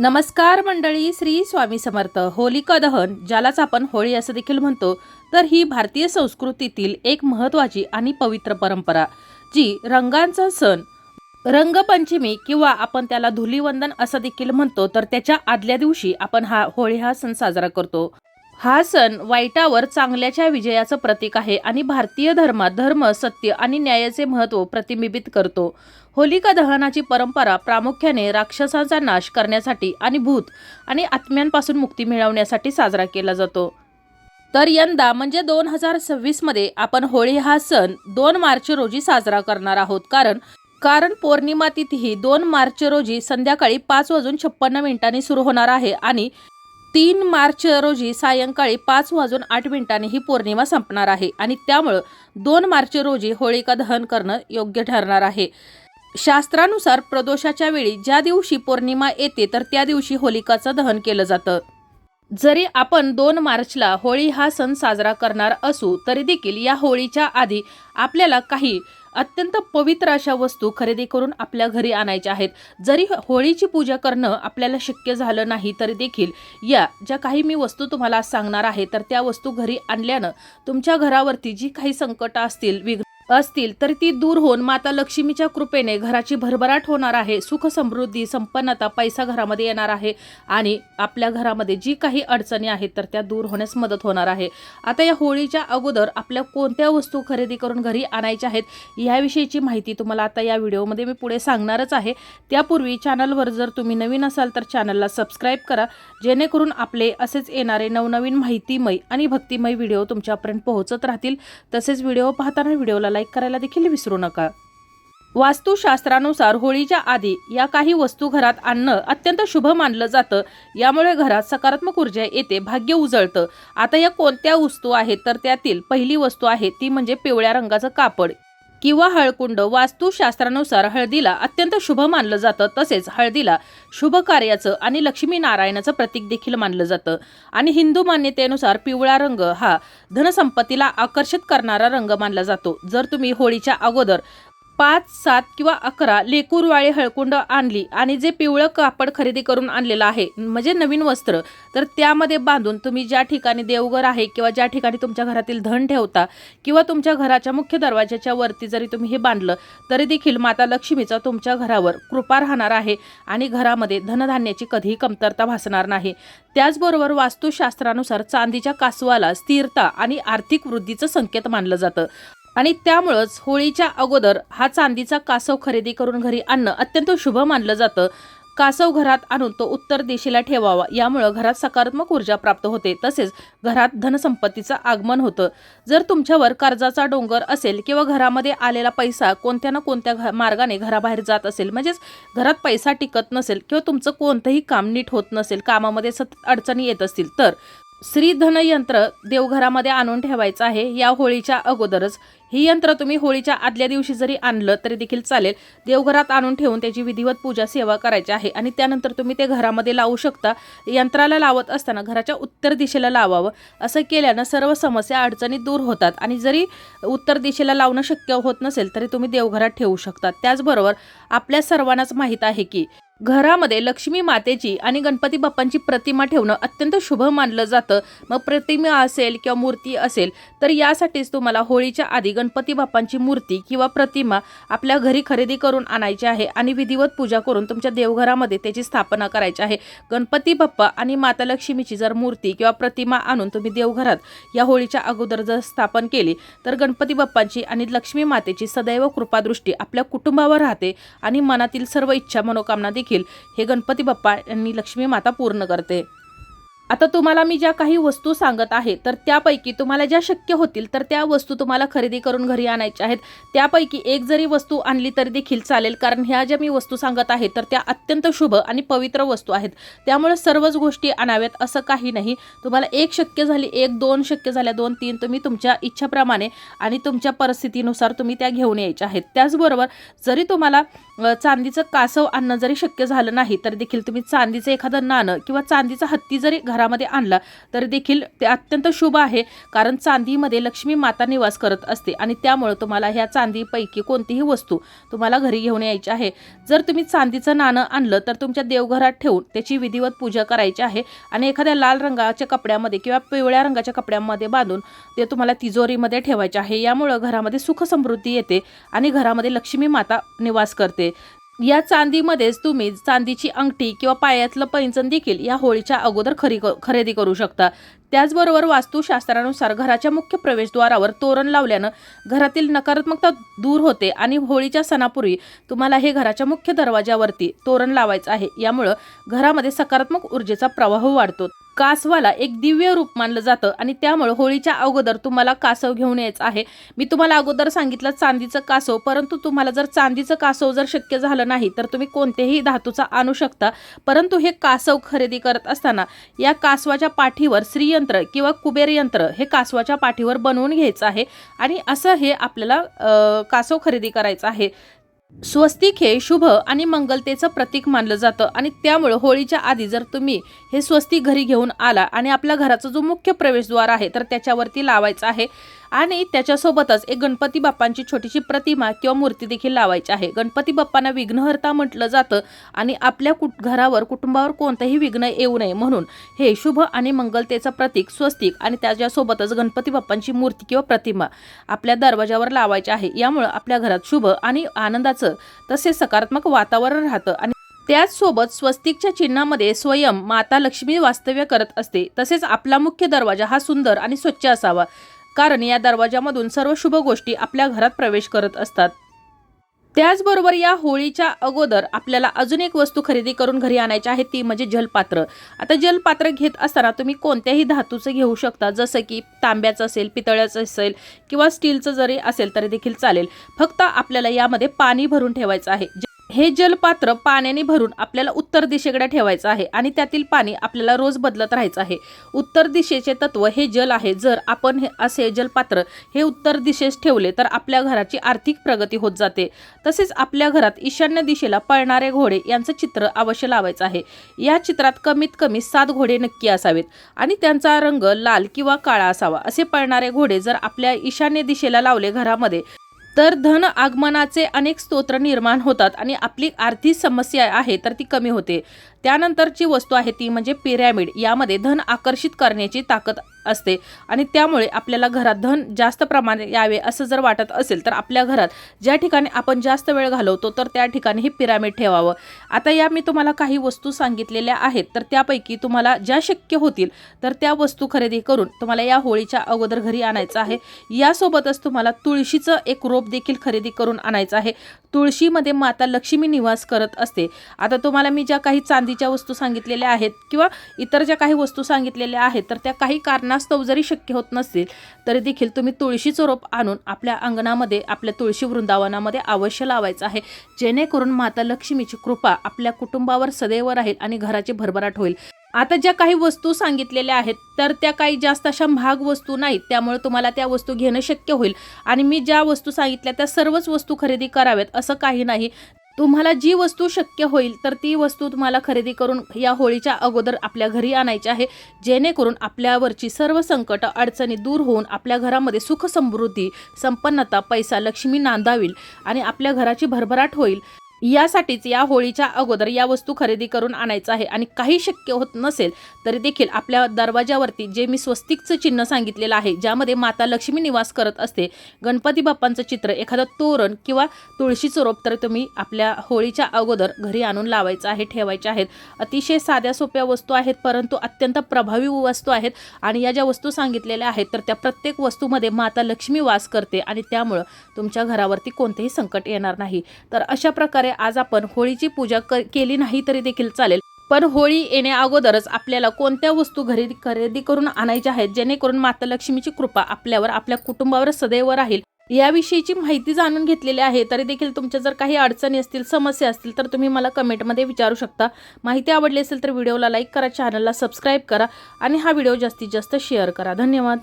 नमस्कार मंडळी श्री स्वामी समर्थ होलिका दहन ज्यालाच आपण होळी असं देखील म्हणतो तर ही भारतीय संस्कृतीतील एक महत्त्वाची आणि पवित्र परंपरा जी रंगांचा सण रंगपंचमी किंवा आपण त्याला धुलीवंदन असं देखील म्हणतो तर त्याच्या आदल्या दिवशी आपण हा होळी हा सण साजरा करतो. हा सण वाईटावर चांगल्याच्या विजयाचं प्रतीक आहे आणि भारतीय धर्मात धर्म सत्य आणि न्यायाचे महत्त्व प्रतिबिंबित करतो. होलिका दहनाची परंपरा प्रामुख्याने राक्षसांचा नाश करण्यासाठी आणि भूत आणि आत्म्यांपासून मुक्ती मिळवण्यासाठी साजरा केला जातो. तर यंदा म्हणजे दोन हजार सव्वीसमध्ये आपण होळी हा सण दोन मार्च रोजी साजरा करणार आहोत. कारण कारण पौर्णिमा तिथी दोन मार्च रोजी संध्याकाळी पाच वाजून छप्पन्न मिनिटांनी सुरू होणार आहे आणि तीन मार्च रोजी सायंकाळी पाच वाजून आठ मिनिटांनी ही पौर्णिमा संपणार आहे आणि त्यामुळं दोन मार्च रोजी होळिका दहन करणं योग्य ठरणार आहे. शास्त्रानुसार प्रदोषाच्या वेळी ज्या दिवशी पौर्णिमा येते तर त्या दिवशी होलिकाचं दहन केलं जातं. जरी आपण दोन मार्चला होळी हा सण साजरा करणार असू तरी देखील या होळीच्या आधी आपल्याला काही अत्यंत पवित्र अशा वस्तू खरेदी करून आपल्या घरी आणायच्या आहेत. जरी होळीची पूजा करणं आपल्याला शक्य झालं नाही तरी देखील या ज्या काही मी वस्तू तुम्हाला सांगणार आहे तर त्या वस्तू घरी आणल्यानं तुमच्या घरावरती जी काही संकटं असतील विघ्न असतील तर ती दूर होऊन माता लक्ष्मीच्या कृपेने घराची भरभराट होणार आहे सुख समृद्धी संपन्नता पैसा घरामध्ये येणार आहे आणि आपल्या घरामध्ये जी काही अडचणी आहेत तर त्या दूर होण्यास मदत होणार आहे. आता या होळीच्या अगोदर आपल्या कोणत्या वस्तू खरेदी करून घरी आणायच्या आहेत याविषयीची माहिती तुम्हाला आता या व्हिडिओमध्ये मी पुढे सांगणारच आहे. त्यापूर्वी चॅनलवर जर तुम्ही नवीन असाल तर चॅनलला सबस्क्राईब करा जेणेकरून आपले असेच येणारे नवनवीन माहितीमय आणि भक्तिमय व्हिडिओ तुमच्यापर्यंत पोहोचत राहतील. तसेच व्हिडिओ पाहताना व्हिडिओला लाईक करायला देखील विसरू नका. वास्तुशास्त्रानुसार होळीच्या आधी या काही वस्तू घरात आणणं अत्यंत शुभ मानलं जातं. यामुळे घरात सकारात्मक ऊर्जा येते भाग्य उजळतं. आता या कोणत्या वस्तू आहेत? तर त्यातील पहिली वस्तू आहे ती म्हणजे पिवळ्या रंगाचं कापड. किंवा हळकुंड वास्तुशास्त्रानुसार हळदीला अत्यंत शुभ मानलं जातं तसेच हळदीला शुभ कार्याचं आणि लक्ष्मी नारायणाचं प्रतीक देखील मानलं जातं. आणि हिंदू मान्यतेनुसार पिवळा रंग हा धनसंपत्तीला आकर्षित करणारा रंग मानला जातो. जर तुम्ही होळीच्या अगोदर पाच सात किंवा अकरा लेकूरवाळे हळकुंड आणली आणि जे पिवळं कापड खरेदी करून आणलेलं आहे म्हणजे नवीन वस्त्र तर त्यामध्ये बांधून तुम्ही ज्या ठिकाणी देवघर आहे किंवा ज्या ठिकाणी तुमच्या घरातील धन ठेवता किंवा तुमच्या घराच्या मुख्य दरवाजाच्या वरती जरी तुम्ही हे बांधलं तरी देखील माता लक्ष्मीचा तुमच्या घरावर कृपा राहणार आहे आणि घरामध्ये धनधान्याची कधीही कमतरता भासणार नाही. त्याचबरोबर वास्तुशास्त्रानुसार चांदीच्या कासवाला स्थिरता आणि आर्थिक वृद्धीचं संकेत मानलं जातं. आणि त्यामुळंच होळीच्या अगोदर हा चांदीचा कासव खरेदी करून घरी आणणं अत्यंत शुभ मानलं जातं. कासव घरात आणून तो उत्तर दिशेला ठेवावा यामुळं घरात सकारात्मक ऊर्जा प्राप्त होते. तसेच घरात धनसंपत्तीचं आगमन होतं. जर तुमच्यावर कर्जाचा डोंगर असेल किंवा घरामध्ये आलेला पैसा कोणत्या ना कोणत्या घ मार्गाने घराबाहेर जात असेल म्हणजेच घरात पैसा टिकत नसेल किंवा तुमचं कोणतंही काम नीट होत नसेल कामामध्ये सतत अडचणी येत असतील तर श्रीधनयंत्र देवघरामध्ये आणून ठेवायचं आहे. या होळीच्या अगोदरच ही यंत्र तुम्ही होळीच्या आदल्या दिवशी जरी आणलं तरी देखील चालेल. देवघरात आणून ठेवून त्याची विधिवत पूजा सेवा करायची आहे आणि त्यानंतर तुम्ही ते घरामध्ये लावू शकता. यंत्राला लावत असताना घराच्या उत्तर दिशेला लावावं. असं केल्यानं सर्व समस्या अडचणी दूर होतात आणि जरी उत्तर दिशेला लावणं शक्य होत नसेल तरी तुम्ही देवघरात ठेवू शकता. त्याचबरोबर आपल्या सर्वांनाच माहीत आहे की घरामध्ये लक्ष्मी मातेची आणि गणपती बाप्पांची प्रतिमा ठेवणं अत्यंत शुभ मानलं जातं. मग प्रतिमा असेल किंवा मूर्ती असेल तर यासाठीच तुम्हाला होळीच्या आधी गणपती बाप्पांची मूर्ती किंवा प्रतिमा आपल्या घरी खरेदी करून आणायची आहे आणि विधिवत पूजा करून तुमच्या देवघरामध्ये त्याची स्थापना करायची आहे. गणपती बाप्पा आणि माता लक्ष्मीची जर मूर्ती किंवा प्रतिमा आणून तुम्ही देवघरात या होळीच्या अगोदर जर स्थापन केली तर गणपती बाप्पांची आणि लक्ष्मी मातेची सदैव कृपादृष्टी आपल्या कुटुंबावर राहते आणि मनातील सर्व इच्छा मनोकामना देखील हे गणपती बाप्पा यांनी लक्ष्मी माता पूर्ण करते. आता तुम्हाला मी ज्या काही वस्तू सांगत आहे तर त्यापैकी तुम्हाला ज्या शक्य होतील तर त्या वस्तू तुम्हाला खरेदी करून घरी आणायच्या आहेत. त्यापैकी एक जरी वस्तू आणली तरी देखील चालेल कारण ह्या ज्या मी वस्तू सांगत आहे तर त्या अत्यंत शुभ आणि पवित्र वस्तू आहेत. त्यामुळे सर्वच गोष्टी आणाव्यात असं काही नाही. तुम्हाला एक शक्य झाली एक दोन शक्य झाल्या दोन तीन तुम्ही तुमच्या इच्छाप्रमाणे आणि तुमच्या परिस्थितीनुसार तुम्ही त्या घेऊन यायच्या आहेत. त्याचबरोबर जरी तुम्हाला चांदीचं कासव आणणं जरी शक्य झालं नाही तर देखील तुम्ही चांदीचं एखादं नाणं किंवा चांदीचा हत्ती जरी घरात घरामध्ये आणला तर देखील ते अत्यंत शुभ आहे कारण चांदीमध्ये लक्ष्मी माता निवास करत असते आणि त्यामुळं तुम्हाला ह्या चांदीपैकी कोणतीही वस्तू तुम्हाला घरी घेऊन यायची आहे. जर तुम्ही चांदीचं नाणं आणलं तर तुमच्या देवघरात ठेवून त्याची विधिवत पूजा करायची आहे आणि एखाद्या लाल रंगाच्या कपड्यामध्ये किंवा पिवळ्या रंगाच्या कपड्यामध्ये बांधून ते तुम्हाला तिजोरीमध्ये ठेवायचे आहे. यामुळं घरामध्ये सुख समृद्धी येते आणि घरामध्ये लक्ष्मी माता निवास करते. या चांदीमध्येच तुम्ही चांदीची अंगठी किंवा पायातलं पैंजण देखील या होळीच्या अगोदर खरी खरेदी करू शकता. त्याचबरोबर वास्तुशास्त्रानुसार घराच्या मुख्य प्रवेशद्वारावर तोरण लावल्यानं घरातील नकारात्मकता दूर होते आणि होळीच्या सणापूर्वी तुम्हाला हे घराच्या मुख्य दरवाजावरती तोरण लावायचं आहे. यामुळं घरामध्ये सकारात्मक ऊर्जेचा प्रवाह वाढतो. कासवाला एक दिव्य रूप मानलं जातं आणि त्यामुळे होळीच्या अगोदर तुम्हाला कासव घेऊन यायचं आहे. मी तुम्हाला अगोदर सांगितलं चांदीचं कासव परंतु तुम्हाला जर चांदीचं कासव जर शक्य झालं नाही तर तुम्ही कोणतेही धातूचा आणू शकता. परंतु हे कासव खरेदी करत असताना या कासवाच्या पाठीवर श्रीयंत्र किंवा कुबेर यंत्र हे कासवाच्या पाठीवर बनवून घ्यायचं आहे आणि असं हे आपल्याला कासव खरेदी करायचं आहे. स्वस्तिक हे शुभ आणि मंगलतेचं प्रतीक मानलं जातं. आणि त्यामुळं होळीच्या आधी जर तुम्ही हे स्वस्तिक घरी घेऊन आला आणि आपल्या घराचा जो मुख्य प्रवेशद्वार आहे तर त्याच्यावरती लावायचं आहे. आणि त्याच्यासोबतच एक गणपती बाप्पांची छोटीशी प्रतिमा किंवा मूर्ती देखील लावायची आहे. गणपती बाप्पांना विघ्नहर्ता म्हटलं जातं आणि आपल्या कुट घरावर कुटुंबावर कोणतंही विघ्न येऊ नये म्हणून हे शुभ आणि मंगलतेचं प्रतीक स्वस्तिक आणि त्याच्यासोबतच गणपती बाप्पांची मूर्ती किंवा प्रतिमा आपल्या दरवाजावर लावायची आहे. यामुळं आपल्या घरात शुभ आणि आनंदाचं तसेच सकारात्मक वातावरण राहतं आणि त्याचसोबत स्वस्तिकच्या चिन्हामध्ये स्वयं माता लक्ष्मी वास्तव्य करत असते. तसेच आपला मुख्य दरवाजा हा सुंदर आणि स्वच्छ असावा. कारण या दरवाजामधून सर्व शुभ गोष्टी आपल्या घरात प्रवेश करत असतात. त्याचबरोबर या होळीच्या अगोदर आपल्याला अजून एक वस्तू खरेदी करून घरी आणायची आहे ती म्हणजे जलपात्र. आता जलपात्र घेत असताना तुम्ही कोणत्याही धातूचं घेऊ शकता जसं की तांब्याचं असेल पितळ्याचं असेल किंवा स्टीलचं जरी असेल तरी देखील चालेल. फक्त आपल्याला यामध्ये पाणी भरून ठेवायचं आहे. हे जलपात्र पाण्याने भरून आपल्याला उत्तर दिशेकडे ठेवायचं आहे आणि त्यातील पाणी आपल्याला रोज बदलत राहायचं आहे. उत्तर दिशेचे तत्व हे जल आहे. जर आपण हे असे जलपात्र हे उत्तर दिशेस ठेवले तर आपल्या घराची आर्थिक प्रगती होत जाते. तसेच आपल्या घरात ईशान्य दिशेला पळणारे घोडे यांचं चित्र अवश्य लावायचं आहे. या चित्रात कमीत कमी सात घोडे नक्की असावेत आणि त्यांचा रंग लाल किंवा काळा असावा. असे पळणारे घोडे जर आपल्या ईशान्य दिशेला लावले घरामध्ये तर धन आगमनाचे अनेक स्तोत्र निर्माण होतात आणि आपली आर्थिक समस्या आहे तर ती कमी होते. त्यानंतरची वस्तू आहे ती म्हणजे पिरॅमिड. यामध्ये धन आकर्षित करण्याची ताकद असते. आणि त्यामुळे आपल्याला घरात धन जास्त प्रमाणात यावे असं जर वाटत असेल तर आपल्या घरात ज्या ठिकाणी आपण जास्त वेळ घालवतो तर त्या ठिकाणी हे पिरामिड ठेवावं. आता या मी तुम्हाला काही वस्तू सांगितलेल्या आहेत तर त्यापैकी तुम्हाला ज्या शक्य होतील तर त्या वस्तू खरेदी करून तुम्हाला या होळीच्या अगोदर घरी आणायचं आहे. यासोबतच तुम्हाला तुळशीचं एक रोप देखील खरेदी करून आणायचं आहे. तुळशीमध्ये माता लक्ष्मी निवास करत असते. आता तुम्हाला मी ज्या काही चांदीच्या वस्तू सांगितलेल्या आहेत किंवा इतर ज्या काही वस्तू सांगितलेल्या आहेत तर त्या काही कारणास्तव जरी शक्य होत नसतील तरी देखील तुम्ही तुळशीचं रोप आणून आपल्या अंगणामध्ये आपल्या तुळशी वृंदावनामध्ये अवश्य लावायचं आहे. जेणेकरून माता लक्ष्मीची कृपा आपल्या कुटुंबावर सदैव राहील आणि घराची भरभराट होईल. आता ज्या काही वस्तू सांगितलेल्या आहेत तर त्या काही जास्त अशा महाग वस्तू नाहीत. त्यामुळे तुम्हाला त्या वस्तू घेणं शक्य होईल. आणि मी ज्या वस्तू सांगितल्या त्या सर्वच वस्तू खरेदी कराव्यात असं काही नाही. तुम्हाला जी वस्तू शक्य होईल तर ती वस्तू तुम्हाला खरेदी करून या होळीच्या अगोदर आपल्या घरी आणायची आहे. जेणेकरून आपल्यावरची सर्व संकट अडचणी दूर होऊन आपल्या घरामध्ये सुख समृद्धी संपन्नता पैसा लक्ष्मी नांदावील आणि आपल्या घराची भरभराट होईल. यासाठीच या होळीच्या अगोदर या वस्तू खरेदी करून आणायचं आहे. आणि काही शक्य होत नसेल तरी देखील आपल्या दरवाजावरती जे मी स्वस्तिकचं चिन्ह सांगितलेलं आहे ज्यामध्ये माता लक्ष्मी निवास करत असते गणपती बाप्पांचं चित्र एखादं तोरण किंवा तुळशीचं रोप तर तुम्ही आपल्या होळीच्या अगोदर घरी आणून लावायचं आहे ठेवायचे आहेत. अतिशय साध्या सोप्या वस्तू आहेत परंतु अत्यंत प्रभावी वस्तू आहेत. आणि या ज्या वस्तू सांगितलेल्या आहेत तर त्या प्रत्येक वस्तूमध्ये माता लक्ष्मी वास करते आणि त्यामुळं तुमच्या घरावरती कोणतेही संकट येणार नाही. तर अशा प्रकारे आज आपण होळीची पूजा क केली नाही तरी देखील चालेल. पण होळी येण्या अगोदरच आपल्याला कोणत्या वस्तू घरी खरेदी करून आणायच्या आहेत? जेणेकरून माता लक्ष्मीची कृपा आपल्यावर आपल्या कुटुंबावर सदैव राहील. याविषयीची माहिती जाणून घेतलेली आहे. तरी देखील तुमच्या जर काही अडचणी असतील समस्या असतील तर तुम्ही मला कमेंटमध्ये विचारू शकता. माहिती आवडली असेल तर व्हिडिओला लाईक करा चॅनलला सबस्क्राईब करा आणि हा व्हिडिओ जास्तीत जास्त शेअर करा. धन्यवाद.